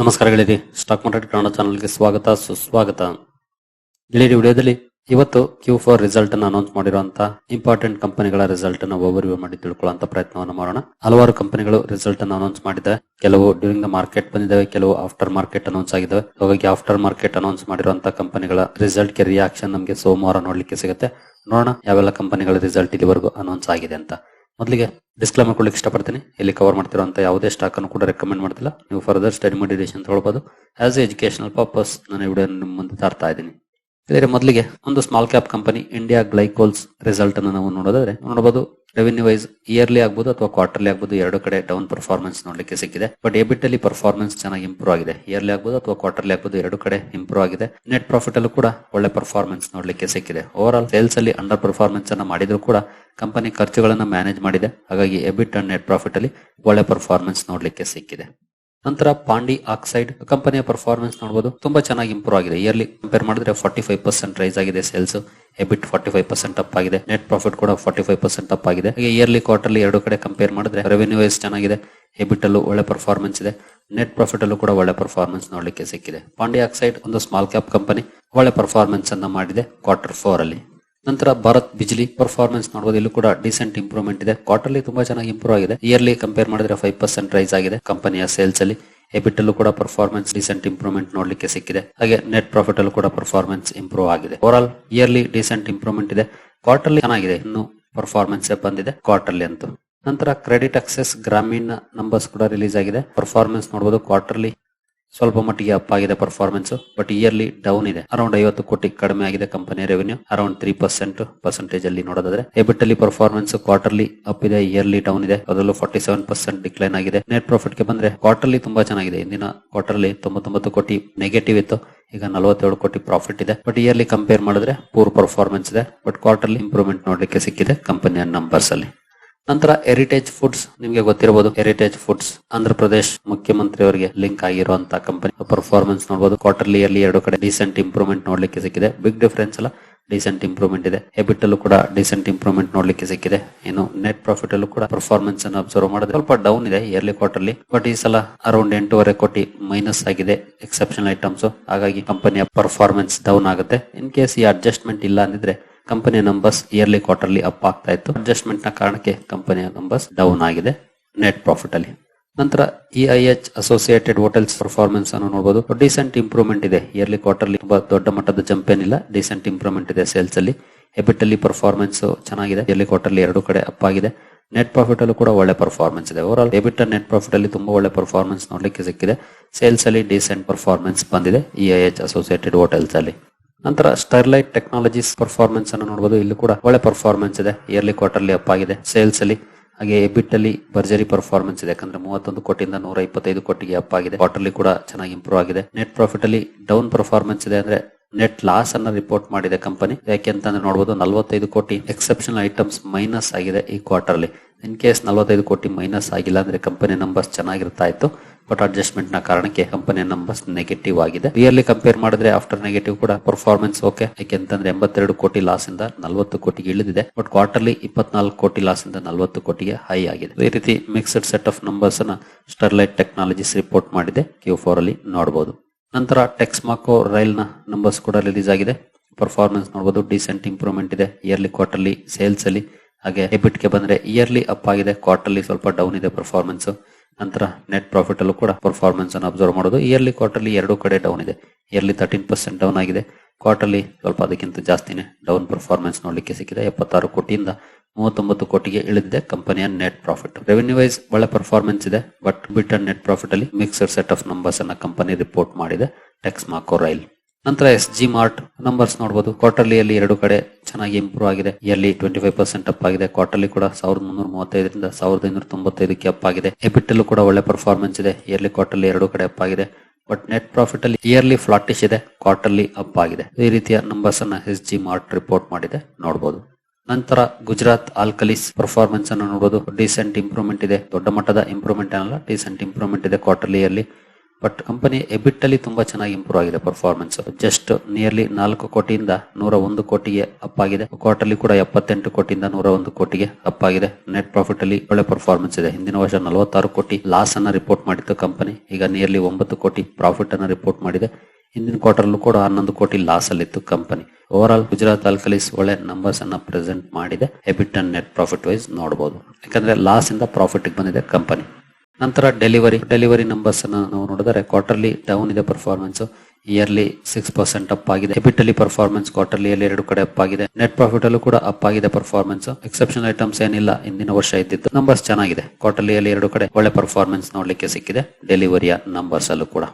ನಮಸ್ಕಾರ ಗೆಳೆಯರಿ stock market Kannada ಚಾನಲ್ಗೆ ಸ್ವಾಗತ, ಸುಸ್ವಾಗತ. ಗೆಳೆಯರಿ ವಿಡಿಯೋದಲ್ಲಿ ಇವತ್ತು ಕ್ಯೂ ಫೋರ್ ರಿಸಲ್ಟ್ ಅನ್ನು ಅನೌನ್ಸ್ ಮಾಡಿರುವಂತ ಇಂಪಾರ್ಟೆಂಟ್ ಕಂಪನಿಗಳ ರಿಸಲ್ಟ್ ಅನ್ನು ಓವರ್ ವ್ಯೂ ಮಾಡಿ ತಿಳ್ಕೊಳ್ಳುವಂತ ಪ್ರಯತ್ನವನ್ನು ಮಾಡೋಣ. ಹಲವಾರು ಕಂಪನಿಗಳು ರಿಸಲ್ಟ್ ಅನ್ನು ಅನೌನ್ಸ್ ಮಾಡಿದ್ದಾರೆ ಕೆಲವು ಡ್ಯೂರಿಂಗ್ ದ ಮಾರ್ಕೆಟ್ ಬಂದಿದ್ದಾವೆ ಕೆಲವು ಆಫ್ಟರ್ ಮಾರ್ಕೆಟ್ ಅನೌನ್ಸ್ ಆಗಿದ್ದಾವೆ ಹಾಗಾಗಿ ಆಫ್ಟರ್ ಮಾರ್ಕೆಟ್ ಅನೌನ್ಸ್ ಮಾಡಿರುವಂತ ಕಂಪನಿಗಳ ರಿಸಲ್ಟ್ಗೆ ರಿಯಾಕ್ಷನ್ ನಮಗೆ ಸೋಮವಾರ ನೋಡ್ಲಿಕ್ಕೆ ಸಿಗುತ್ತೆ. ನೋಡೋಣ ಯಾವೆಲ್ಲ ಕಂಪನಿಗಳ ರಿಸಲ್ಟ್ ಇಲ್ಲಿವರೆಗೂ ಅನೌನ್ಸ್ ಆಗಿದೆ ಅಂತ. ಮೊದಲಿಗೆ ಡಿಸ್ಕ್ಲೇಮರ್ ಕೊಡ್ಲಿಕ್ಕೆ ಇಷ್ಟಪಡ್ತೀನಿ. ಇಲ್ಲಿ ಕವರ್ ಮಾಡ್ತಿರುವಂತ ಯಾವುದೇ ಸ್ಟಾಕ್ ಅನ್ನು ಕೂಡ ರೆಕಮೆಂಡ್ ಮಾಡ್ತಿಲ್ಲ. ನೀವು ಫರ್ದರ್ ಸ್ಟಡಿ ಮಾಡಿರೇಷನ್ ಅಂತ ಹೇಳ್ಬೋದು. ಆಸ್ ಎ ಎಜುಕೇಶನಲ್ ಪರ್ಪಸ್ ನಾನು ವಿಡಿಯೋ ನಿಮ್ಮ ಮುಂದೆ ತರ್ತಾ ಇದ್ದೀನಿ. ಇದರ ಮೊದಲಿಗೆ ಒಂದು small cap company India glycols result ಅನ್ನು ನಾವು ನೋಡೋದಾದ್ರೆ ನೋಡಬಹುದು ರೆವೆನ್ಯೂ ವೈಸ್ ಇಯರ್ಲಿ ಆಗ್ಬೋದು ಅಥವಾ ಕ್ವಾರ್ಟರ್ಲಿ ಆಗ್ಬೋದು, ಎರಡು ಕಡೆ ಡೌನ್ ಪರ್ಫಾರ್ಮೆನ್ಸ್ ನೋಡ್ಲಿಕ್ಕೆ ಸಿಕ್ಕಿದೆ. ಬಟ್ ಎಬಿಟ್ ಅಲ್ಲಿ ಪರ್ಫಾರ್ಮೆನ್ಸ್ ಚೆನ್ನಾಗಿ ಇಂಪ್ರೂವ್ ಆಗಿದೆ. ಇಯರ್ಲಿ ಆಗ್ಬೋದು ಅಥವಾ ಕ್ವಾರ್ಟರ್ಲಿ ಆಗ್ಬೋದು, ಎರಡು ಕಡೆ ಇಂಪ್ರೂವ್ ಆಗಿದೆ. ನೆಟ್ ಪ್ರಾಫಿಟ್ ಅಲ್ಲೂ ಕೂಡ ಒಳ್ಳೆ ಪರ್ಫಾರ್ಮೆನ್ಸ್ ನೋಡ್ಲಿಕ್ಕೆ ಸಿಕ್ಕಿದೆ. ಓವರ್ ಆಲ್ ಸೇಲ್ಸ್ ಅಲ್ಲಿ ಅಂಡರ್ ಪರ್ಫಾರ್ಮೆನ್ಸ್ ಅನ್ನ ಮಾಡಿದ್ರು ಕೂಡ ಕಂಪನಿ ಖರ್ಚುಗಳನ್ನ ಮ್ಯಾನೇಜ್ ಮಾಡಿದೆ. ಹಾಗಾಗಿ ಎಬಿಟ್ ಅಂಡ್ ನೆಟ್ ಪ್ರಾಫಿಟ್ ಅಲ್ಲಿ ಒಳ್ಳೆ ಪರ್ಫಾರ್ಮೆನ್ಸ್ ನೋಡ್ಲಿಕ್ಕೆ ಸಿಕ್ಕಿದೆ. ನಂತರ ಪಾಂಡಿ ಆಕ್ಸೈಡ್ ಕಂಪನಿಯ ಪರ್ಫಾರ್ಮೆನ್ಸ್ ನೋಡಬಹುದು ತುಂಬಾ ಚೆನ್ನಾಗಿ ಇಂಪ್ರೂವ್ ಆಗಿದೆ. ಇಯರ್ಲಿ ಕಂಪೇರ್ ಮಾಡಿದ್ರೆ ಫಾರ್ಟಿ ಫೈವ್ ಪರ್ಸೆಂಟ್ ರೈಸ್ ಆಗಿದೆ sales EBIT forty five percent up ಆಗಿದೆ. ನೆಟ್ ಪ್ರಾಫಿಟ್ ಕೂಡ ಫಾರ್ಟಿ ಫೈವ್ ಪರ್ಸೆಂಟ್ ಅಪ್ ಆಗಿದೆ ಇಯರ್ಲಿ ಕ್ವಾರ್ಟರ್ಲಿ ಎರಡು ಕಡೆ ಕಂಪೇರ್ ಮಾಡಿದ್ರೆ ರೆವೆನ್ಯೂ ವೈಸ್ ಚೆನ್ನಾಗಿದೆ. ಎಬಿಟ್ ಅಲ್ಲೂ ಒಳ್ಳೆ ಪರ್ಫಾರ್ಮೆನ್ಸ್ ಇದೆ. ನೆಟ್ ಪ್ರಾಫಿಟ್ ಅಲ್ಲೂ ಕೂಡ ಒಳ್ಳೆ ಪರ್ಫಾರ್ಮೆನ್ಸ್ ನೋಡಲಿಕ್ಕೆ ಸಿಕ್ಕಿದೆ. ಪಾಂಡಿ ಆಕ್ಸೈಡ್ ಒಂದು ಸ್ಮಾಲ್ ಕ್ಯಾಪ್ ಕಂಪನಿ ಒಳ್ಳೆ ಪರ್ಫಾರ್ಮೆನ್ಸ್ ಅನ್ನ ಮಾಡಿದೆ ಕ್ವಾರ್ಟರ್ ಫೋರ್ ಅಲ್ಲಿ. ನಂತರ ಭಾರತ್ ಬಿಜ್ಲಿ ಪರ್ಫಾರ್ಮೆನ್ಸ್ ನೋಡಬಹುದು ಇಲ್ಲೂ ಕೂಡ ಡಿಸೆಂಟ್ ಇಂಪ್ರೂವ್ಮೆಂಟ್ ಇದೆ. ಕ್ವಾರ್ಟರ್ಲಿ ತುಂಬಾ ಚೆನ್ನಾಗಿ ಇಂಪ್ರೂವ್ ಆಗಿದೆ. ಇಯರ್ಲಿ ಕಂಪೇರ್ ಮಾಡಿದ್ರೆ ಫೈವ್ ಪರ್ಸೆಂಟ್ ರೈಸ್ ಆಗಿದೆ ಕಂಪನಿಯ ಸೇಲ್ಸ್ ಅಲ್ಲಿ. ಎಬಿಟ್ ಅಲ್ಲೂ ಕೂಡ ಪರ್ಫಾರ್ಮೆನ್ಸ್ ಡಿಸೆಂಟ್ ಇಂಪ್ರೂವ್ಮೆಂಟ್ ನೋಡ್ಲಿಕ್ಕೆ ಸಿಕ್ಕಿದೆ. ಹಾಗೆ ನೆಟ್ ಪ್ರಾಫಿಟ್ ಅಲ್ಲೂ ಕೂಡ ಪರ್ಫಾರ್ಮೆನ್ಸ್ ಇಂಪ್ರೂವ್ ಆಗಿದೆ. Overall yearly decent improvement ಇದೆ ಕ್ವಾರ್ಟರ್ಲಿ ಚೆನ್ನಾಗಿದೆ. ಇನ್ನು ಪರ್ಫಾರ್ಮೆನ್ಸ್ ಬಂದಿದೆ ಕ್ವಾರ್ಟರ್ಲಿ ಅಂತೂ. ನಂತರ ಕ್ರೆಡಿಟ್ ಅಕ್ಸೆಸ್ ಗ್ರಾಮೀಣ ನಂಬರ್ಸ್ ಕೂಡ ರಿಲೀಸ್ ಆಗಿದೆ. ಪರ್ಫಾರ್ಮೆನ್ಸ್ ನೋಡಬಹುದು ಕ್ವಾರ್ಟರ್ಲಿ ಸ್ವಲ್ಪ ಮಟ್ಟಿಗೆ ಅಪ್ ಆಗಿದೆ ಪರ್ಫಾರ್ಮೆನ್ಸ್ ಬಟ್ ಇಯರ್ಲಿ ಡೌನ್ ಇದೆ. ಅರೌಂಡ್ ಐವತ್ತು ಕೋಟಿ ಕಡಿಮೆ ಆಗಿದೆ company revenue around three percent percentage ಅಲ್ಲಿ ನೋಡೋದಾದ್ರೆ ಎಬಿಟ್ ಅಲ್ಲಿ ಪರ್ಫಾರ್ಮೆನ್ಸ್ ಕ್ವಾರ್ಟರ್ಲಿ ಅಪ್ ಇದೆ ಇಯರ್ಲಿ ಡೌನ್ ಇದೆ. ಅದರಲ್ಲೂ ಫಾರ್ಟಿ ಸೆವೆನ್ ಪರ್ಸೆಂಟ್ ಡಿಕ್ಲೈನ್ ಆಗಿದೆ. ನೆಟ್ ಪ್ರಾಫಿಟ್ಗೆ ಬಂದ್ರೆ ಕ್ವಾರ್ಟರ್ಲಿ ತುಂಬಾ ಚೆನ್ನಾಗಿದೆ. ಇಂದಿನ ಕ್ವಾರ್ಟರ್ಲಿ ತೊಂಬತ್ತೊಂಬತ್ತು ಕೋಟಿ ನೆಗೆಟಿವ್ ಇತ್ತು. ಈಗ ನಲವತ್ತೇಳು ಕೋಟಿ ಪ್ರಾಫಿಟ್ ಇದೆ. ಬಟ್ ಇಯರ್ಲಿ ಕಂಪೇರ್ ಮಾಡಿದ್ರೆ ಪೂರ್ ಪರ್ಫಾರ್ಮೆನ್ಸ್ ಇದೆ. ಬಟ್ ಕ್ವಾರ್ಟರ್ಲಿ ಇಂಪ್ರೂವ್ಮೆಂಟ್ ನೋಡ್ಲಿಕ್ಕೆ ಸಿಕ್ಕಿದೆ ಕಂಪನಿಯ ನಂಬರ್ಸ್ ಅಲ್ಲಿ. ನಂತರ ಹೆರಿಟೇಜ್ ಫುಡ್ಸ್ ನಿಮಗೆ ಗೊತ್ತಿರಬಹುದು heritage foods Andhra Pradesh link ಆಗಿರುವಂತಹ ಕಂಪನಿ ಪರ್ಫಾರ್ಮೆನ್ಸ್ ನೋಡಬಹುದು ಕ್ವಾರ್ಟರ್ಲಿ ಅಲ್ಲಿ ಎರಡು ಕಡೆ ಡಿಸೆಂಟ್ ಇಂಪ್ರೂವ್ಮೆಂಟ್ ನೋಡ್ಲಿಕ್ಕೆ ಸಿಕ್ಕಿದೆ. ಬಿಗ್ ಡಿಫರೆನ್ಸ್ ಅಲ್ಲ ಡಿಸೆಂಟ್ ಇಂಪ್ರೂವ್ಮೆಂಟ್ ಇದೆ. ಹೆಬಿಟ್ ಅಲ್ಲೂ ಕೂಡ ಡಿಸೆಂಟ್ ಇಂಪ್ರೂವ್ಮೆಂಟ್ ನೋಡ್ಲಿಕ್ಕೆ ಸಿಕ್ಕಿದೆ. ಏನು ನೆಟ್ ಪ್ರಾಫಿಟ್ ಅಲ್ಲೂ ಕೂಡ ಪರ್ಫಾರ್ಮೆನ್ಸ್ ಅನ್ನು ಅಬ್ಸರ್ವ್ ಮಾಡಿದ್ರೆ ಸ್ವಲ್ಪ ಡೌನ್ ಇದೆ ಇಯರ್ಲಿ ಕ್ವಾರ್ಟರ್ಲಿ ಬಟ್ ಈ ಸಲ ಅರೌಂಡ್ ಎಂಟೂವರೆ ಕೋಟಿ ಮೈನಸ್ ಆಗಿದೆ. ಎಕ್ಸೆಪ್ಷನಲ್ ಐಟಮ್ಸ್ ಹಾಗಾಗಿ ಕಂಪನಿಯ ಪರ್ಫಾರ್ಮೆನ್ಸ್ ಡೌನ್ ಆಗುತ್ತೆ. ಇನ್ ಕೇಸ್ ಈ ಅಡ್ಜಸ್ಟ್ಮೆಂಟ್ ಇಲ್ಲ ಅಂದಿದ್ರೆ ಕಂಪನಿಯ ನಂಬರ್ಸ್ ಇಯರ್ಲಿ ಕ್ವಾರ್ಟರ್ಲಿ ಅಪ್ ಆಗ್ತಾ ಇತ್ತು. ಅಡ್ಜಸ್ಟ್ಮೆಂಟ್ನ ಕಾರಣಕ್ಕೆ ಕಂಪನಿಯ ನಂಬರ್ಸ್ ಡೌನ್ ಆಗಿದೆ ನೆಟ್ ಪ್ರಾಫಿಟ್ ಅಲ್ಲಿ. ನಂತರ E I H associated hotels performance ಅನ್ನು ನೋಡಬಹುದು ಡಿಸೆಂಟ್ ಇಂಪ್ರೂವ್ಮೆಂಟ್ ಇದೆ. ಇಯರ್ಲಿ ಕ್ವಾರ್ಟರ್ಲಿ ತುಂಬಾ ದೊಡ್ಡ ಮಟ್ಟದ ಜಂಪ್ ಏನಿಲ್ಲ. ಡಿಸೆಂಟ್ ಇಂಪ್ರೂವ್ಮೆಂಟ್ ಇದೆ ಸೇಲ್ಸ್ ಅಲ್ಲಿ. ಎಬಿಟ್ ಅಲ್ಲಿ ಪರ್ಫಾರ್ಮೆನ್ಸ್ ಚೆನ್ನಾಗಿದೆ. ಇಯರ್ಲಿ ಕ್ವಾರ್ಟರ್ಲಿ ಎರಡು ಕಡೆ ಅಪ್ ಆಗಿದೆ. ನೆಟ್ ಪ್ರಾಫಿಟ್ ಅಲ್ಲೂ ಕೂಡ ಒಳ್ಳೆ ಪರ್ಫಾರ್ಮೆನ್ಸ್ ಇದೆ. Overall EBIT net profit ಅಲ್ಲಿ ತುಂಬಾ ಒಳ್ಳೆ ಪರ್ಫಾರ್ಮೆನ್ಸ್ ನೋಡ್ಲಿಕ್ಕೆ ಸಿಕ್ಕಿದೆ. ಸೇಲ್ಸ್ ಅಲ್ಲಿ ಡಿಸೆಂಟ್ ಪರ್ಫಾರ್ಮೆನ್ಸ್ ಬಂದಿದೆ E I H associated hotels ಅಲ್ಲಿ. ನಂತರ ಸ್ಟರ್ಲೈಟ್ ಟೆಕ್ನಾಲಜೀಸ್ ಪರ್ಫಾರ್ಮೆನ್ಸ್ ಅನ್ನು ನೋಡಬಹುದು ಇಲ್ಲಿ ಕೂಡ ಒಳ್ಳೆ ಪರ್ಫಾರ್ಮೆನ್ಸ್ ಇದೆ. ಇಯರ್ಲಿ ಕ್ವಾರ್ಟರ್ಲಿ ಅಪ್ ಆಗಿದೆ. ಸೇಲ್ಸ್ ಅಲ್ಲಿ ಹಾಗೆ ಎಬಿಟ್ ಅಲ್ಲಿ ಭರ್ಜರಿ ಪರ್ಫಾರ್ಮೆನ್ಸ್ ಇದೆ. ಯಾಕಂದ್ರೆ ಮೂವತ್ತೊಂದು ಕೋಟಿಯಿಂದ ನೂರ ಇಪ್ಪತ್ತೈದು ಕೋಟಿಗೆ ಅಪ್ ಆಗಿದೆ. ಕ್ವಾರ್ಟರ್ಲಿ ಕೂಡ ಚೆನ್ನಾಗಿ ಇಂಪ್ರೂವ್ ಆಗಿದೆ. ನೆಟ್ ಪ್ರಾಫಿಟ್ ಅಲ್ಲಿ ಡೌನ್ ಪರ್ಫಾರ್ಮೆನ್ಸ್ ಇದೆ ಅಂದ್ರೆ ನೆಟ್ ಲಾಸ್ ಅನ್ನ ರಿಪೋರ್ಟ್ ಮಾಡಿದೆ ಕಂಪನಿ ಯಾಕೆ ಅಂತಂದ್ರೆ ನೋಡಬಹುದು ನಲವತ್ತೈದು ಕೋಟಿ ಎಕ್ಸೆಪ್ಷನಲ್ ಐಟಮ್ಸ್ ಮೈನಸ್ ಆಗಿದೆ ಈ ಕ್ವಾರ್ಟರ್ಲಿ ಇನ್ ಕೇಸ್ ನಲವತ್ತೈದು ಕೋಟಿ ಮೈನಸ್ ಆಗಿಲ್ಲ ಅಂದ್ರೆ ಕಂಪನಿ ನಂಬರ್ಸ್ ಚೆನ್ನಾಗಿರ್ತಾ ಇತ್ತು. ಬಟ್ ಅಡ್ಜಸ್ಟ್ಮೆಂಟ್ನ ಕಾರಣಕ್ಕೆ ಕಂಪನಿಯ ನಂಬರ್ಸ್ ನೆಗೆಟಿವ್ ಆಗಿದೆ. ಇಯರ್ಲಿ ಕಂಪೇರ್ ಮಾಡಿದ್ರೆ ಆಫ್ಟರ್ ನೆಗೆಟಿವ್ ಕೂಡ ಪರ್ಫಾರ್ಮೆನ್ಸ್ ಓಕೆ ಯಾಕೆಂತಂದ್ರೆ ಎಂಬತ್ತೆರಡು ಕೋಟಿ ಲಾಸ್ ಇಂದ ನಲವತ್ತು ಕೋಟಿಗೆ ಇಳಿದಿದೆ. ಬಟ್ ಕ್ವಾರ್ಟರ್ಲಿ ಇಪ್ಪತ್ನಾಲ್ಕು ಕೋಟಿ ಲಾಸ್ ಇಂದ ನಲವತ್ತು ಕೋಟಿಗೆ ಹೈ ಆಗಿದೆ. ಈ ರೀತಿ ಮಿಕ್ಸ್ಡ್ ಸೆಟ್ ಆಫ್ ನಂಬರ್ಸ್ ಅನ್ನ ಸ್ಟರ್ಲೈಟ್ ಟೆಕ್ನಾಲಜೀಸ್ ರಿಪೋರ್ಟ್ ಮಾಡಿದೆ. ಕ್ಯೂ ಫೋರ್ ಅಲ್ಲಿ ನೋಡಬಹುದು ನಂತರ ಟೆಕ್ಸ್ಮಾಕೋ ರೈಲ್ನ ನಂಬರ್ಸ್ ಕೂಡ ರಿಲೀಸ್ ಆಗಿದೆ. ಪರ್ಫಾರ್ಮೆನ್ಸ್ ನೋಡಬಹುದು ಡಿಸೆಂಟ್ ಇಂಪ್ರೂವ್ಮೆಂಟ್ ಇದೆ. ಇಯರ್ಲಿ ಕ್ವಾರ್ಟರ್ಲಿ ಸೇಲ್ಸ್ ಅಲ್ಲಿ. ಹಾಗೆ ಎಬಿಟ್ಗೆ ಬಂದ್ರೆ ಇಯರ್ಲಿ ಅಪ್ ಆಗಿದೆ. ಕ್ವಾರ್ಟರ್ಲಿ ಸ್ವಲ್ಪ ಡೌನ್ ಇದೆ ಪರ್ಫಾರ್ಮೆನ್ಸ್ ನಂತರ ನೆಟ್ ಪ್ರಾಫಿಟ್ ಅಲ್ಲೂ ಕೂಡ ಪರ್ಫಾರ್ಮೆನ್ಸ್ ಅನ್ನು ಅಬ್ಸರ್ವ್ ಮಾಡೋದು. ಇಯರ್ಲಿ ಕ್ವಾರ್ಟರ್ಲಿ ಎರಡು ಕಡೆ ಡೌನ್ ಇದೆ. ಇಯರ್ಲಿ ತರ್ಟೀನ್ ಪರ್ಸೆಂಟ್ ಡೌನ್ ಆಗಿದೆ. ಕ್ವಾರ್ಟರ್ಲಿ ಸ್ವಲ್ಪ ಅದಕ್ಕಿಂತ ಜಾಸ್ತಿನೇ ಡೌನ್ ಪರ್ಫಾರ್ಮೆನ್ಸ್ ನೋಡಲಿಕ್ಕೆ ಸಿಕ್ಕಿದೆ. ಎಪ್ಪತ್ತಾರು ಕೋಟಿಯಿಂದ ಮೂವತ್ತೊಂಬತ್ತು ಕೋಟಿಗೆ ಇಳಿದಿದೆ ಕಂಪನಿಯ ನೆಟ್ ಪ್ರಾಫಿಟ್ ರೆವೆನ್ಯೂ ವೈಸ್ ಒಳ್ಳೆ ಪರ್ಫಾರ್ಮೆನ್ಸ್ ಇದೆ but EBIT and net profit ಅಲ್ಲಿ ಮಿಕ್ಸರ್ ಸೆಟ್ ಆಫ್ ನಂಬರ್ಸ್ ಅನ್ನ ಕಂಪನಿ ರಿಪೋರ್ಟ್ ಮಾಡಿದೆ. ಟೆಕ್ಸ್ ಮಾಕೋ ರೈಲ್ ನಂತರ ಎಸ್ ಜಿ ಮಾರ್ಟ್ ನಂಬರ್ಸ್ ನೋಡಬಹುದು ಕ್ವಾರ್ಟರ್ಲಿ ಅಲ್ಲಿ ಎರಡು ಕಡೆ ಚೆನ್ನಾಗಿ ಇಂಪ್ರೂವ್ ಆಗಿದೆ. Yearly twenty five percent up ಆಗಿದೆ. ಕ್ವಾರ್ಟರ್ಲಿ ಕೂಡ ಸಾವಿರದ ಮುನ್ನೂರ ಮೂವತ್ತೈದರಿಂದ ಸಾವಿರದ ಐನೂರ ತೊಂಬತ್ತೈದಕ್ಕೆ ಅಪ್ ಆಗಿದೆ. ಎಬಿಟ್ ಅಲ್ಲೂ ಕೂಡ ಒಳ್ಳೆ ಪರ್ಫಾರ್ಮೆನ್ಸ್ ಇದೆ. ಇಯರ್ಲಿ ಕ್ವಾರ್ಟರ್ಲಿ ಎರಡು ಕಡೆ ಅಪ್ ಆಗಿದೆ. ಬಟ್ ನೆಟ್ ಪ್ರಾಫಿಟ್ ಅಲ್ಲಿ ಇಯರ್ಲಿ ಫ್ಲಾಟಿಶ್ ಇದೆ. ಕ್ವಾರ್ಟರ್ಲಿ ಅಪ್ ಆಗಿದೆ. ಈ ರೀತಿಯ ನಂಬರ್ಸ್ ಅನ್ನ ಎಸ್ ಜಿ ಮಾರ್ಟ್ ರಿಪೋರ್ಟ್ ಮಾಡಿದೆ. ನೋಡಬಹುದು ನಂತರ ಗುಜರಾತ್ ಆಲ್ಕಲಿಸ್ ಪರ್ಫಾರ್ಮೆನ್ಸ್ ಅನ್ನು ನೋಡಬಹುದು ಡಿಸೆಂಟ್ ಇಂಪ್ರೂವ್ಮೆಂಟ್ ಇದೆ. ದೊಡ್ಡ ಮಟ್ಟದ ಇಂಪ್ರೂವ್ಮೆಂಟ್ ಏನಲ್ಲ ಡಿಸೆಂಟ್ ಇಂಪ್ರೂವ್ಮೆಂಟ್ ಇದೆ ಕ್ವಾರ್ಟರ್ಲಿ ಅಲ್ಲಿ ಬಟ್ ಕಂಪನಿ ಎಬಿಟ್ ಅಲ್ಲಿ ತುಂಬಾ ಚೆನ್ನಾಗಿ ಇಂಪ್ರೂವ್ ಆಗಿದೆ ಪರ್ಫಾರ್ಮೆನ್ಸ್ ಜಸ್ಟ್ ನಿಯರ್ಲಿ ನಾಲ್ಕು ಕೋಟಿಯಿಂದ ನೂರ ಒಂದು ಕೋಟಿಗೆ ಅಪ್ ಆಗಿದೆ. ಕ್ವಾರ್ಟರ್ಲಿ ಕೂಡ ಎಪ್ಪತ್ತೆಂಟು ಕೋಟಿಯಿಂದ ನೂರ ಒಂದು ಕೋಟಿಗೆ ಅಪ್ ಆಗಿದೆ. ನೆಟ್ ಪ್ರಾಫಿಟ್ ಅಲ್ಲಿ ಒಳ್ಳೆ ಪರ್ಫಾರ್ಮೆನ್ಸ್ ಇದೆ. ಹಿಂದಿನ ವರ್ಷ ನಲವತ್ತಾರು ಕೋಟಿ ಲಾಸ್ ಅನ್ನ ರಿಪೋರ್ಟ್ ಮಾಡಿತ್ತು ಕಂಪನಿ ಈಗ ನಿಯರ್ಲಿ ಒಂಬತ್ತು ಕೋಟಿ ಪ್ರಾಫಿಟ್ ಅನ್ನ ರಿಪೋರ್ಟ್ ಮಾಡಿದೆ. ಹಿಂದಿನ ಕ್ವಾರ್ಟರ್ಲು ಕೂಡ ಹನ್ನೊಂದು ಕೋಟಿ ಲಾಸ್ ಅಲ್ಲಿತ್ತು company overall Gujarat alkalies ಒಳ್ಳೆ ನಂಬರ್ಸ್ ಅನ್ನ ಪ್ರೆಸೆಂಟ್ ಮಾಡಿದೆ. EBIT and net profit wise ನೋಡಬಹುದು ಯಾಕಂದ್ರೆ ಲಾಸ್ ಇಂದ ಪ್ರಾಫಿಟ್ ಬಂದಿದೆ ಕಂಪನಿ ನಂತರ ಡೆಲಿವರಿ ಡೆಲಿವರಿ ನಂಬರ್ಸ್ ಅನ್ನ ನಾವು ನೋಡಿದರೆ ಕ್ವಾರ್ಟರ್ಲಿ ಡೌನ್ ಇದೆ performance yearly six percent up ಆಗಿದೆ. ಎಬಿಟ್ ಪರ್ಫಾರ್ಮೆನ್ಸ್ ಕ್ವಾರ್ಟರ್ಲಿ ಅಲ್ಲಿ ಎರಡು ಕಡೆ ಅಪ್ ಆಗಿದೆ. ನೆಟ್ ಪ್ರಾಫಿಟ್ ಅಲ್ಲೂ ಕೂಡ ಅಪ್ ಆಗಿದೆ ಪರ್ಫಾರ್ಮೆನ್ಸ್ ಎಕ್ಸೆಪ್ಷನ್ ಐಟಮ್ಸ್ ಏನಿಲ್ಲ, ಹಿಂದಿನ ವರ್ಷ ಇದ್ದಿದ್ದು. ನಂಬರ್ಸ್ ಚೆನ್ನಾಗಿದೆ. ಕ್ವಾರ್ಟರ್ಲಿ ಅಲ್ಲಿ ಎರಡು ಕಡೆ ಒಳ್ಳೆ ಪರ್ಫಾರ್ಮೆನ್ಸ್ ನೋಡ್ಲಿಕ್ಕೆ ಸಿಕ್ಕಿದೆ. ಡೆಲಿವರಿಯ ನಂಬರ್ಸ್ ಅಲ್ಲೂ ಕೂಡ.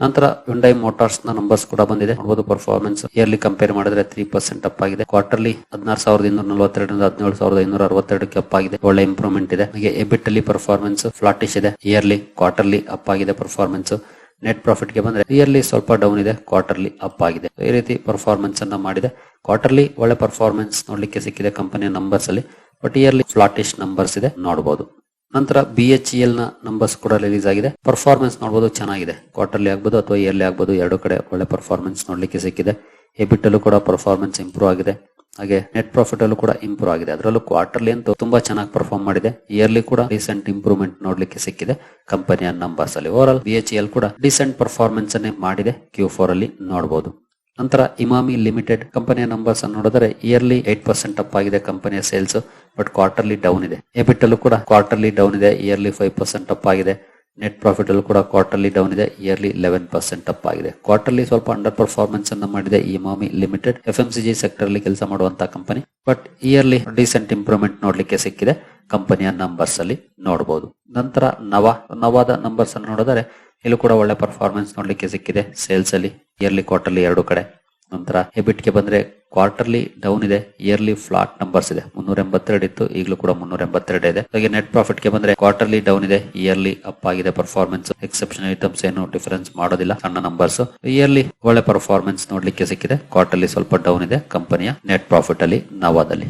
ನಂತರ ವಿಂಡೈ ಮೋಟಾರ್ಸ್ನ ನಂಬರ್ಸ್ ಕೂಡ ಬಂದಿದೆ. ನೋಡಬಹುದು ಪರ್ಫಾರ್ಮೆನ್ಸ್ ಇಯರ್ಲಿ ಕಂಪೇರ್ ಮಾಡಿದ್ರೆ ತ್ರೀ ಪರ್ಸೆಂಟ್ ಅಪ್ ಆಗಿದೆ. ಕ್ವಾರ್ಟರ್ಲಿ ಹದಿನಾರು ಸಾವಿರದ ಇನ್ನೂರ ನಲವತ್ತೆರಡರಿಂದ ಹದಿನೇಳು ಸಾವಿರದ ಇನ್ನೂರ ಅರವತ್ತೆರಡಕ್ಕೆ ಅಪ್ ಆಗಿದೆ. ಒಳ್ಳೆ ಇಂಪ್ರೂವ್ಮೆಂಟ್ ಇದೆ. ಹಾಗೆ ಎಬಿಟ್ ಅಲ್ಲಿ ಪರ್ಫಾರ್ಮೆನ್ಸ್ ಫ್ಲಾಟಿಶ್ ಇದೆ. ಇಯರ್ಲಿ ಕ್ವಾರ್ಟರ್ಲಿ ಅಪ್ ಆಗಿದೆ ಪರ್ಫಾರ್ಮೆನ್ಸ್ ನೆಟ್ ಪ್ರಾಫಿಟ್ಗೆ ಬಂದ್ರೆ ಇಯರ್ಲಿ ಸ್ವಲ್ಪ ಡೌನ್ ಇದೆ. ಕ್ವಾರ್ಟರ್ಲಿ ಅಪ್ ಆಗಿದೆ. ಈ ರೀತಿ ಪರ್ಫಾರ್ಮೆನ್ಸ್ ಅನ್ನ ಮಾಡಿದೆ. ಕ್ವಾರ್ಟರ್ಲಿ ಒಳ್ಳೆ ಪರ್ಫಾರ್ಮೆನ್ಸ್ ನೋಡ್ಲಿಕ್ಕೆ ಸಿಕ್ಕಿದೆ ಕಂಪನಿಯ ನಂಬರ್ಸ್ ಅಲ್ಲಿ. ಬಟ್ ಇಯರ್ಲಿ ಫ್ಲಾಟಿಶ್ ನಂಬರ್ಸ್ ಇದೆ. ನೋಡಬಹುದು ನಂತರ ಬಿ ಎಚ್ ಎಲ್ನ ನಂಬರ್ಸ್ ಕೂಡ ರಿಲೀಸ್ ಆಗಿದೆ. ಪರ್ಫಾರ್ಮೆನ್ಸ್ ನೋಡಬಹುದು ಚೆನ್ನಾಗಿದೆ. ಕ್ವಾರ್ಟರ್ಲಿ ಆಗ್ಬೋದು ಅಥವಾ ಇಯರ್ಲಿ ಆಗ್ಬೋದು, ಎರಡು ಕಡೆ ಒಳ್ಳೆ ಪರ್ಫಾರ್ಮೆನ್ಸ್ ನೋಡ್ಲಿಕ್ಕೆ ಸಿಕ್ಕಿದೆ. ಎಬಿಟ್ ಅಲ್ಲೂ ಕೂಡ ಪರ್ಫಾರ್ಮೆನ್ಸ್ ಇಂಪ್ರೂವ್ ಆಗಿದೆ. ಹಾಗೆ ನೆಟ್ ಪ್ರಾಫಿಟ್ ಅಲ್ಲೂ ಕೂಡ ಇಂಪ್ರೂವ್ ಆಗಿದೆ. ಅದರಲ್ಲೂ ಕ್ವಾರ್ಟರ್ಲಿ ಅಂತೂ ತುಂಬಾ ಚೆನ್ನಾಗಿ ಪರ್ಫಾರ್ಮ್ ಮಾಡಿದೆ. ಇಯರ್ಲಿ ಕೂಡ ರೀಸೆಂಟ್ ಇಂಪ್ರೂವ್ಮೆಂಟ್ ನೋಡ್ಲಿಕ್ಕೆ ಸಿಕ್ಕಿದೆ ಕಂಪನಿಯ ನಂಬರ್ಸ್ ಅಲ್ಲಿ. Overall B H L ಕೂಡ ಡಿಸೆಂಟ್ ಪರ್ಫಾರ್ಮೆನ್ಸ್ ಅನ್ನೇ ಮಾಡಿದೆ ಕ್ಯೂ ಫೋರ್ ಅಲ್ಲಿ ನೋಡಬಹುದು ನಂತರ ಇಮಾಮಿ ಲಿಮಿಟೆಡ್ ಕಂಪನಿಯ ನಂಬರ್ಸ್ ಅನ್ನು ನೋಡಿದರೆ ಇಯರ್ಲಿ ಏಟ್ ಪರ್ಸೆಂಟ್ ಅಪ್ ಆಗಿದೆ ಕಂಪನಿಯ ಸೇಲ್ಸ್ ಬಟ್ ಕ್ವಾರ್ಟರ್ಲಿ ಡೌನ್ ಇದೆ. ಎಬಿಟ್ ಅಲ್ಲೂ ಕೂಡ ಕ್ವಾರ್ಟರ್ಲಿ ಡೌನ್ ಇದೆ ಇಯರ್ಲಿ ಫೈವ್ ಪರ್ಸೆಂಟ್ ಅಪ್ ಆಗಿದೆ. ನೆಟ್ ಪ್ರಾಫಿಟ್ ಅಲ್ಲೂ ಕೂಡ ಕ್ವಾರ್ಟರ್ಲಿ ಡೌನ್ ಇದೆ ಇಯರ್ಲಿ ಲೆವೆನ್ ಪರ್ಸೆಂಟ್ ಅಪ್ ಆಗಿದೆ. ಕ್ವಾರ್ಟರ್ಲಿ ಸ್ವಲ್ಪ ಅಂಡರ್ ಪರ್ಫಾರ್ಮೆನ್ಸ್ ಅನ್ನು ಮಾಡಿದೆ Emami limited F M C sector ಅಲ್ಲಿ ಕೆಲಸ ಮಾಡುವಂತಹ company but yearly decent improvement ನೋಡ್ಲಿಕ್ಕೆ ಸಿಕ್ಕಿದೆ ಕಂಪನಿಯ ನಂಬರ್ಸ್ ಅಲ್ಲಿ ನೋಡಬಹುದು ನಂತರ ನವ, ನವಾದ ನಂಬರ್ಸ್ ಅನ್ನು ನೋಡಿದರೆ ಇಲ್ಲೂ ಕೂಡ ಒಳ್ಳೆ ಪರ್ಫಾರ್ಮೆನ್ಸ್ ನೋಡ್ಲಿಕ್ಕೆ ಸಿಕ್ಕಿದೆ. ಸೇಲ್ಸ್ ಅಲ್ಲಿ ಇಯರ್ಲಿ ಕ್ವಾರ್ಟರ್ಲಿ ಎರಡು ಕಡೆ. ನಂತರ ಹೆಬಿಟ್ಗೆ ಬಂದ್ರೆ ಕ್ವಾರ್ಟರ್ಲಿ ಡೌನ್ ಇದೆ ಇಯರ್ಲಿ ಫ್ಲಾಟ್ ನಂಬರ್ಸ್ ಇದೆ. ಮುನ್ನೂರ ಎಂಬತ್ತೆರಡು ಇತ್ತು, ಈಗಲೂ ಕೂಡ ಮುನ್ನೂರ ಎಂಬತ್ತೆರಡು ಇದೆ. ಹಾಗೆ ನೆಟ್ ಪ್ರಾಫಿಟ್ಗೆ ಬಂದ್ರೆ ಕ್ವಾರ್ಟರ್ಲಿ ಡೌನ್ ಇದೆ ಇಯರ್ಲಿ ಅಪ್ ಆಗಿದೆ ಪರ್ಫಾರ್ಮೆನ್ಸ್ ಎಕ್ಸೆಪ್ಷನ್ ಐಟಮ್ಸ್ ಏನು ಡಿಫರೆನ್ಸ್ ಮಾಡೋದಿಲ್ಲ, ಸಣ್ಣ ನಂಬರ್ಸ್ ಇಯರ್ಲಿ ಒಳ್ಳೆ ಪರ್ಫಾರ್ಮೆನ್ಸ್ ನೋಡ್ಲಿಕ್ಕೆ ಸಿಕ್ಕಿದೆ. ಕ್ವಾರ್ಟರ್ಲಿ ಸ್ವಲ್ಪ ಡೌನ್ ಇದೆ ಕಂಪನಿಯ ನೆಟ್ ಪ್ರಾಫಿಟ್ ಅಲ್ಲಿ, ನವಾದಲ್ಲಿ.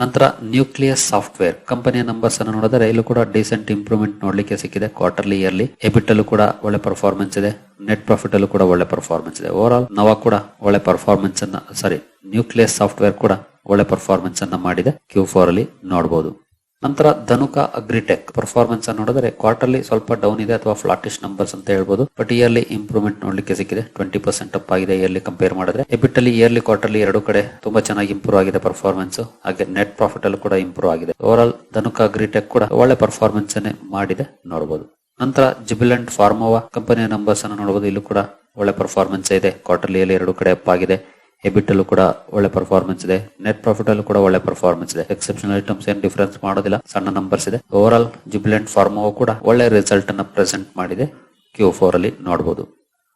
ನಂತರ ನ್ಯೂಕ್ಲಿಯಸ್ ಸಾಫ್ಟ್ವೇರ್ ಕಂಪನಿಯ ನಂಬರ್ಸ್ ಅನ್ನು ನೋಡಿದರೆ ಇಲ್ಲೂ ಕೂಡ ಡಿಸೆಂಟ್ ಇಂಪ್ರೂವ್ಮೆಂಟ್ ನೋಡ್ಲಿಕ್ಕೆ ಸಿಕ್ಕಿದೆ. ಕ್ವಾರ್ಟರ್ಲಿ ಇಯರ್ಲಿ ಎಬಿಟ್ ಅಲ್ಲೂ ಕೂಡ ಒಳ್ಳೆ ಪರ್ಫಾರ್ಮೆನ್ಸ್ ಇದೆ. ನೆಟ್ ಪ್ರಾಫಿಟ್ ಅಲ್ಲೂ ಕೂಡ ಒಳ್ಳೆ ಪರ್ಫಾರ್ಮೆನ್ಸ್ ಇದೆ. ಓವರ್ ಆಲ್ ನವ ಕೂಡ ಒಳ್ಳೆ ಪರ್ಫಾರ್ಮೆನ್ಸ್ ಅನ್ನ ಸಾರಿ ನ್ಯೂಕ್ಲಿಯಸ್ ಸಾಫ್ಟ್ವೇರ್ ಕೂಡ ಒಳ್ಳೆ ಪರ್ಫಾರ್ಮೆನ್ಸ್ ಅನ್ನ ಮಾಡಿದೆ. ಕ್ಯೂ ಫೋರ್ ಅಲ್ಲಿ ನೋಡಬಹುದು ನಂತರ ಧನುಕ ಅಗ್ರಿಟೆಕ್ ಪರ್ಫಾರ್ಮೆನ್ಸ್ ಅನ್ನು ನೋಡಿದ್ರೆ ಕ್ವಾರ್ಟರ್ಲಿ ಸ್ವಲ್ಪ ಡೌನ್ ಇದೆ ಅಥವಾ ಫ್ಲಾಟಿಶ್ ನಂಬರ್ಸ್ ಅಂತ ಹೇಳ್ಬೋದು. ಬಟ್ ಇಯರ್ಲಿ ಇಂಪ್ರೂವ್ಮೆಂಟ್ ನೋಡ್ಲಿಕ್ಕೆ ಸಿಕ್ಕಿದೆ. ಟ್ವೆಂಟಿ ಪರ್ಸೆಂಟ್ ಅಪ್ ಆಗಿದೆ ಇಯರ್ಲಿ ಕಂಪೇರ್ ಮಾಡಿದ್ರೆ. ಎಬಿಟ್ ಅಲ್ಲಿ ಇಯರ್ಲಿ ಕ್ವಾರ್ಟರ್ಲಿ ಎರಡು ಕಡೆ ತುಂಬಾ ಚೆನ್ನಾಗಿ ಇಂಪ್ರೂವ್ ಆಗಿದೆ ಪರ್ಫಾರ್ಮೆನ್ಸ್ ಹಾಗೆ ನೆಟ್ ಪ್ರಾಫಿಟ್ ಅಲ್ಲಿ ಕೂಡ ಇಂಪ್ರೂವ್ ಆಗಿದೆ. ಓವರ್ ಆಲ್ ಧನುಕ ಅಗ್ರಿಟೆಕ್ ಕೂಡ ಒಳ್ಳೆ ಪರ್ಫಾರ್ಮೆನ್ಸ್ ಅನ್ನೇ ಮಾಡಿದೆ ನೋಡಬಹುದು ನಂತರ ಜಿಬಿಲೆಂಟ್ ಫಾರ್ಮೋವಾ ಕಂಪನಿಯ ನಂಬರ್ಸ್ ಅನ್ನು ನೋಡಬಹುದು ಇಲ್ಲೂ ಕೂಡ ಒಳ್ಳೆ ಪರ್ಫಾರ್ಮೆನ್ಸ್ ಇದೆ. ಕ್ವಾರ್ಟರ್ಲಿಯಲ್ಲಿ ಎರಡು ಕಡೆ ಅಪ್ ಆಗಿದೆ. ಎಬಿಟ್ ಅಲ್ಲೂ ಕೂಡ ಒಳ್ಳೆ ಪರ್ಫಾರ್ಮೆನ್ಸ್ ಇದೆ. ನೆಟ್ ಪ್ರಾಫಿಟ್ ಅಲ್ಲೂ ಕೂಡ ಒಳ್ಳೆ ಪರ್ಫಾರ್ಮೆನ್ಸ್ ಇದೆ. ಎಕ್ಸೆಪ್ಷನ್ ಐಟಮ್ಸ್ ಏನ್ ಡಿಫರೆನ್ಸ್ ಮಾಡೋದಿಲ್ಲ. ಸಣ್ಣ ನಂಬರ್ಸ್ ಇದೆ. ಓವರ್ ಆಲ್ ಜುಬಿಲೆಂಟ್ ಫಾರ್ಮೋ ಕೂಡ ಒಳ್ಳೆ ರಿಸಲ್ಟ್ ಅನ್ನ ಪ್ರೆಸೆಂಟ್ ಮಾಡಿದೆ ಕ್ಯೂ ಫೋರ್ ಅಲ್ಲಿ ನೋಡಬಹುದು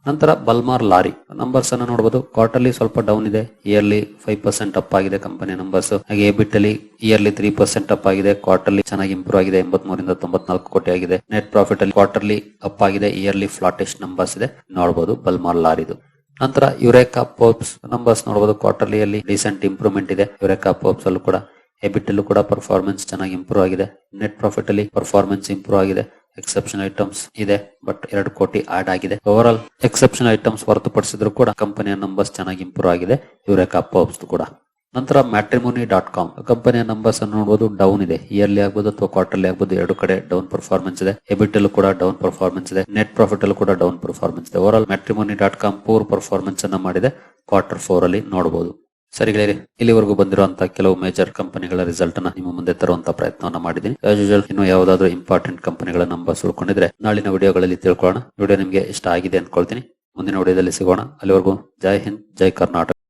ನಂತರ ಬಲ್ಮಾರ್ ಲಾರಿ ನಂಬರ್ಸ್ ಅನ್ನು ನೋಡಬಹುದು ಕ್ವಾರ್ಟರ್ಲಿ ಸ್ವಲ್ಪ ಡೌನ್ ಇದೆ. ಇಯರ್ಲಿ ಫೈವ್ ಪರ್ಸೆಂಟ್ ಅಪ್ ಆಗಿದೆ ಕಂಪನಿ ನಂಬರ್ಸ್ ಹಾಗೆ ಎಬಿಟ್ ಅಲ್ಲಿ ಇಯರ್ಲಿ ತ್ರೀ ಪರ್ಸೆಂಟ್ ಅಪ್ ಆಗಿದೆ. ಕ್ವಾರ್ಟರ್ಲಿ ಚೆನ್ನಾಗಿ ಇಂಪ್ರೂವ್ ಆಗಿದೆ. ಎಂಬತ್ ಮೂರಿಂದ ತೊಂಬತ್ನಾಲ್ಕು ಕೋಟಿ ಆಗಿದೆ. ನೆಟ್ ಪ್ರಾಫಿಟ್ ಅಲ್ಲಿ ಕ್ವಾರ್ಟರ್ಲಿ ಅಪ್ ಆಗಿದೆ. ಇಯರ್ಲಿ ಫ್ಲಾಟೆಸ್ಟ್ ನಂಬರ್ಸ್ ಇದೆ. ನೋಡಬಹುದು ಬಲ್ಮಾರ್ ಲಾರಿದು ನಂತರ ಯುರೇಕಾ ಪೋಪ್ಸ್ ನಂಬರ್ಸ್ ನೋಡಬಹುದು ಕ್ವಾರ್ಟರ್ಲಿ ಅಲ್ಲಿ ರೀಸೆಂಟ್ ಇಂಪ್ರೂವ್ಮೆಂಟ್ ಇದೆ. ಯುರೇಕಾ ಪೋಪ್ಸ್ ಅಲ್ಲೂ ಕೂಡ ಎಬಿಟ್ ಅಲ್ಲೂ ಕೂಡ ಪರ್ಫಾರ್ಮೆನ್ಸ್ ಚೆನ್ನಾಗಿ ಇಂಪ್ರೂವ್ ಆಗಿದೆ. ನೆಟ್ ಪ್ರಾಫಿಟ್ ಅಲ್ಲಿ ಪರ್ಫಾರ್ಮೆನ್ಸ್ ಇಂಪ್ರೂವ್ ಆಗಿದೆ. ಎಕ್ಸೆಪ್ಷನ್ ಐಟಮ್ಸ್ ಇದೆ ಬಟ್ ಎರಡು ಕೋಟಿ ಆಡ್ ಆಗಿದೆ. ಓವರ್ ಆಲ್ ಎಕ್ಸೆಪ್ಷನ್ ಐಟಮ್ಸ್ ಹೊರತುಪಡಿಸಿದ್ರು ಕೂಡ ಕಂಪನಿಯ ನಂಬರ್ಸ್ ಚೆನ್ನಾಗಿ ಇಂಪ್ರೂವ್ ಆಗಿದೆ. ಯುರೇಕಾ ಪೋಪ್ಸ್ ಕೂಡ. ನಂತರ ಮ್ಯಾಟ್ರಿಮೋನಿ ಡಾಟ್ ಕಾಮ್ ಕಂಪನಿಯ ನಂಬರ್ಸ್ ಅನ್ನು ನೋಡಬಹುದು ಡೌನ್ ಇದೆ. ಇಯರ್ಲಿ ಆಗ್ಬೋದು ಅಥವಾ ಕ್ವಾರ್ಟರ್ಲಿ ಆಗ್ಬೋದು. ಎರಡು ಕಡೆ ಡೌನ್ ಪರ್ಫಾರ್ಮೆನ್ಸ್ ಇದೆ. ಎಬಿಟ್ ಅಲ್ಲೂ ಕೂಡ ಡೌನ್ ಪರ್ಫಾರ್ಮೆನ್ಸ್ ಇದೆ. ನೆಟ್ ಪ್ರಾಫಿಟ್ ಅಲ್ಲೂ ಕೂಡ ಡೌನ್ ಪರ್ಫಾರ್ಮೆನ್ಸ್ ಇದೆ. Overall matrimony dot com poor performance ಅನ್ನ ಮಾಡಿದೆ. ಕ್ವಾರ್ಟರ್ ಫೋರ್ ಅಲ್ಲಿ ನೋಡಬಹುದು ಸರಿ ಗೆಳೆಯರೆ, ಇಲ್ಲಿವರೆಗೂ ಬಂದಿರುವಂತಹ ಕೆಲವು ಮೇಜರ್ ಕಂಪನಿಗಳ ರಿಸಲ್ಟ್ ಅನ್ನ ನಿಮ್ಮ ಮುಂದೆ ತರುವಂತ ಪ್ರಯತ್ನವನ್ನು ಮಾಡಿದ್ದೀನಿ. ಯೂಶುವಲ್ ಇನ್ನು ಯಾವುದಾದ್ರೂ ಇಂಪಾರ್ಟೆಂಟ್ ಕಂಪನಿಗಳ ನಂಬರ್ಸ್ ಉಳ್ಕೊಂಡಿದ್ರೆ ನಾಳಿನ ವಿಡಿಯೋಗಳಲ್ಲಿ ತಿಳ್ಕೊಳ್ಳೋಣ. ವಿಡಿಯೋ ನಿಮಗೆ ಇಷ್ಟ ಆಗಿದೆ ಅನ್ಕೊಳ್ತೀನಿ ಮುಂದಿನ ವಿಡಿಯೋದಲ್ಲಿ ಸಿಗೋಣ. ಅಲ್ಲಿವರೆಗೂ ಜೈ ಹಿಂದ್, ಜೈ ಕರ್ನಾಟಕ.